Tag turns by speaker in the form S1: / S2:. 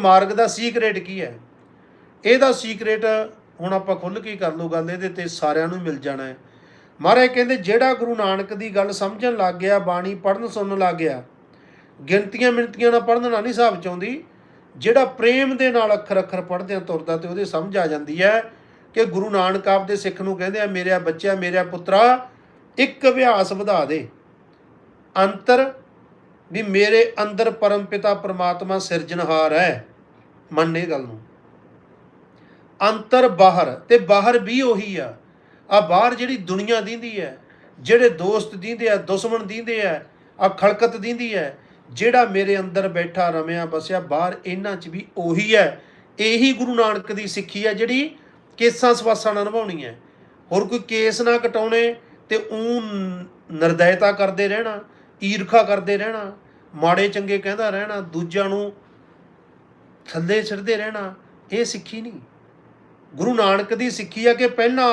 S1: ਮਾਰਗ ਦਾ ਸੀਕ੍ਰੇਟ ਕੀ ਹੈ? ਇਹਦਾ ਸੀਕ੍ਰੇਟ ਹੁਣ ਆਪਾਂ ਖੁੱਲ ਕੇ ਕਰ ਲਓ ਗੱਲ, ਇਹਦੇ ਤੇ ਸਾਰਿਆਂ ਨੂੰ ਮਿਲ ਜਾਣਾ ਹੈ। ਮਹਾਰਾਜ ਕਹਿੰਦੇ, ਜਿਹੜਾ ਗੁਰੂ ਨਾਨਕ ਦੀ ਗੱਲ ਸਮਝਣ ਲੱਗ ਗਿਆ, ਬਾਣੀ ਪੜਨ ਸੁਣਨ ਲੱਗ ਗਿਆ, ਗਿਣਤੀਆਂ ਮਿਣਤੀਆਂ ਨਾਲ ਪੜਨ ਨਾਲ ਨਹੀਂ ਹਿਸਾਬ ਚ ਆਉਂਦੀ ਜਿਹੜਾ ਪ੍ਰੇਮ ਦੇ ਨਾਲ ਅੱਖਰ ਅੱਖਰ ਪੜਦਿਆਂ ਤੁਰਦਾ ਤੇ ਉਹਦੇ ਸਮਝ ਆ ਜਾਂਦੀ ਹੈ ਕਿ ਗੁਰੂ ਨਾਨਕ ਆਪ ਦੇ ਸਿੱਖ ਨੂੰ ਕਹਿੰਦੇ ਆ ਮੇਰਿਆ ਬੱਚਿਆ ਮੇਰਿਆ ਪੁੱਤਰਾ, ਇੱਕ ਅਭਿਆਸ ਵਧਾ ਦੇ। ਅੰਤਰ ਵੀ ਮੇਰੇ ਅੰਦਰ ਪਰਮ ਪਿਤਾ ਪ੍ਰਮਾਤਮਾ ਸਿਰਜਣਹਾਰ ਹੈ। ਮੰਨੇ ਗੱਲ ਨੂੰ। ਅੰਤਰ ਬਾਹਰ ਤੇ ਬਾਹਰ ਵੀ ਉਹੀ ਆ। ਆ ਬਾਹਰ ਜਿਹੜੀ ਦੁਨੀਆ ਦਿੰਦੀ ਹੈ ਜਿਹੜੇ ਦੋਸਤ ਦਿੰਦੇ ਆ, ਦੁਸ਼ਮਣ ਦਿੰਦੇ ਆ ਆ ਖਲਕਤ ਦਿੰਦੀ ਹੈ ਜਿਹੜਾ ਮੇਰੇ ਅੰਦਰ ਬੈਠਾ, ਰਮਿਆ, ਬਸਿਆ, ਬਾਹਰ ਇਹਨਾਂ 'ਚ ਵੀ ਉਹੀ ਹੈ ਇਹੀ ਗੁਰੂ ਨਾਨਕ ਦੀ ਸਿੱਖੀ ਹੈ ਜਿਹੜੀ ਕੇਸਾਂ ਸਵਾਸਾਂ ਨਾਲ ਨਿਭਾਉਣੀ ਹੈ ਹੋਰ ਕੋਈ ਕੇਸ ਨਾ ਕਟਾਉਣੇ ਤੇ ਉਹ ਨਿਰਦਇਤਾ ਕਰਦੇ ਰਹਿਣਾ, ਈਰਖਾ ਕਰਦੇ ਰਹਿਣਾ, ਮਾੜੇ ਚੰਗੇ ਕਹਿੰਦਾ ਰਹਿਣਾ, ਦੂਜਿਆਂ ਨੂੰ ਥੱਲੇ ਛੱਡਦੇ ਰਹਿਣਾ ਇਹ ਸਿੱਖੀ ਨਹੀਂ। ਗੁਰੂ ਨਾਨਕ ਦੀ ਸਿੱਖੀ ਆ ਕਿ ਪਹਿਲਾਂ